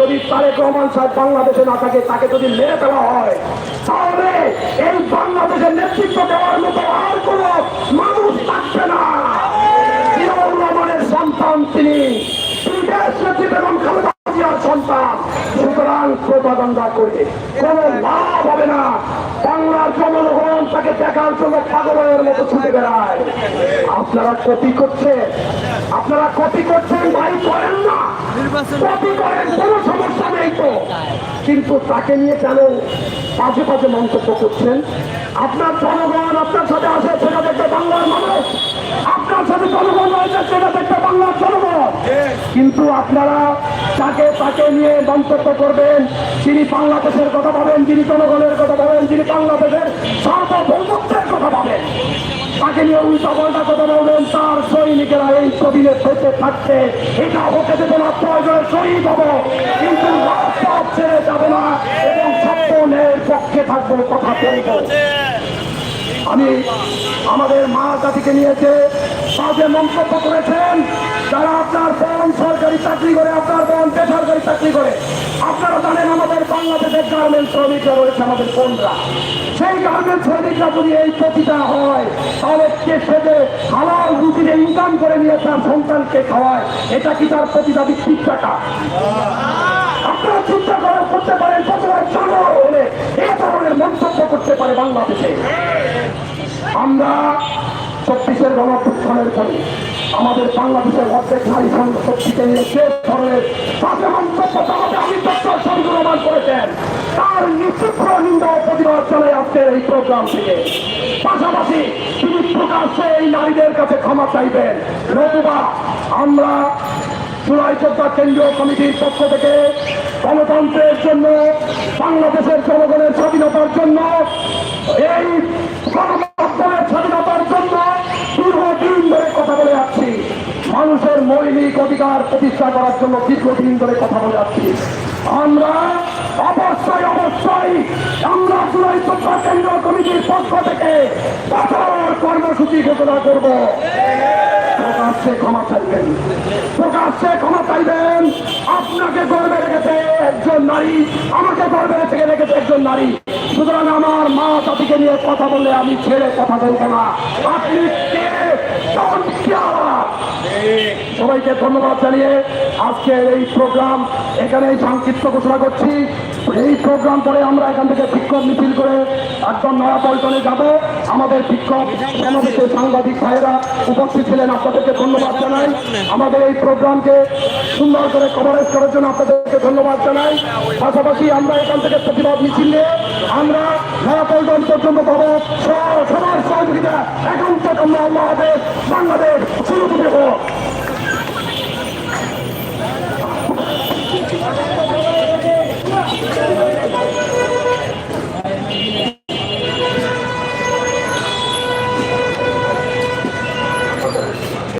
যদি তারেক রহমান সাহেব বাংলাদেশে না থাকে, তাকে যদি মেরে ফেলা হয়, তাহলে এই বাংলাদেশের নেতৃত্ব দেওয়ার মতো আর কোন মানুষ থাকবে না। রহমানের সন্তান তিনি তিনি দেশ নেত্রী বেগম খালেদা জিয়ার সন্তান। সুতরাং প্রোপাগান্ডা করে কোনো লাভ হবে না। বাংলার জনগণ তাকে দেখার জন্য পাগলের মতো ছুটে বেড়ায়। আপনারা কপি করছেন। আপনারা কপি করছেন ভাই, করেন না। কপি সমস্যা নেই তো। কিন্তু তাকে নিয়ে কেন পাশে পাশে মন্তব্য করছেন? আপনার জনগণ আপনার সাথে আসে সেটা দেখবে বাংলার মানুষ। আপনার সাথে জনগণ রয়েছে সেটা দেখবে কিন্তু আপনারা তাকে তাকে নিয়ে মন্তব্য করবেন, যিনি বাংলাদেশের কথা ভাবেন, যিনি জনগণের কথা ভাবেন, যিনি বাংলাদেশের সার্বভৌমত্বের কথা ভাবেন, তাকে নিয়ে উল্টা পাল্টা কথা বলবেন, তার সৈনিকেরা এই কবিরে বেঁচে থাকতে, এটা হতে দেবে না, প্রয়োজনে শহীদ হব, কিন্তু রাজপথ ছেড়ে যাবে না, এবং স্বপ্নের পক্ষে থাকব, কথা বলব। আমি আমাদের মা জাতিকে নিয়েছে তাদের মন্তব্য করেছেন, যারা আপনার বোন সরকারি চাকরি করে, আপনার বোন বেসরকারি চাকরি করে, আপনারা জানেন আমাদের বাংলাদেশের গার্মেন্টস শ্রমিকরা রয়েছে আমাদের বোনরা। সেই গার্মেন্টস শ্রমিকরা যদি এই প্রতিটা হয়, তাহলে কে সেজে হালাল রুটিনে ইনকাম করে নিয়ে তার সন্তানকে খাওয়ায়, এটা কি তার প্রতিটা ঠিক টাকা আপনারা চিন্তা করে করতে পারেন কতবার জানোয়ার হলে এই ধরনের মন্তব্য করতে পারে বাংলাদেশে। আমরা চব্বিশের গণপ্রস্থানের পরে আমাদের বাংলাদেশের অর্ধেক নারী শক্তিকে নিয়ে যে ধরনের করেছেন। তার চলে এই প্রোগ্রাম থেকে। পাশাপাশি এই নারীদের কাছে আমরা জুলাই কেন্দ্রীয় কমিটির থেকে গণতন্ত্রের জন্য, বাংলাদেশের জনগণের স্বাধীনতার জন্য এই গণমাধ্যমের স্বাধীনতার জন্য দীর্ঘদিন ধরে কথা বলে যাচ্ছি মানুষের মৌলিক অধিকার প্রতিষ্ঠা করার জন্য দীর্ঘদিন ধরে কথা বলে যাচ্ছি আমরা অবশ্যই অবশ্যই আমরা জুলাই যোদ্ধা কেন্দ্রীয় কমিটির পক্ষ থেকে কঠোর কর্মসূচি ঘোষণা করব। প্রকাশ্যে ক্ষমা চাইবেন। প্রকাশ্যে ক্ষমা চাইবেন। আপনাকে গর্বে রেখেছে একজন নারী। আমাকে গর্বে রেখে রেখেছে একজন নারী। সুতরাং আমার মা জাতিকে নিয়ে কথা বললে আমি ছেড়ে কথা বলব না। আপনি কে? সবাইকে ধন্যবাদ জানিয়ে আজকের এই প্রোগ্রাম এখানে সংক্ষিপ্ত ঘোষণা করছি। এই প্রোগ্রাম পরে আমরা এখান থেকে বিক্ষোভ মিছিল করে একদম নয়া পল্টনে যাব। আমাদের বিক্ষোভ সাংবাদিক ভাইয়েরা উপস্থিত ছিলেন, আপনাদেরকে ধন্যবাদ জানাই। আমাদের এই প্রোগ্রামকে সুন্দর করে কভারেজ করার জন্য আপনাদেরকে ধন্যবাদ জানাই। পাশাপাশি আমরা এখান থেকে প্রতিবাদ মিছিল নিয়ে আমরা নয়া পল্টন পর্যন্ত পাবো সবার সহযোগিতা একান্ত আমরা আল্লাহ হবে বাংলাদেশ শুরু করে হোক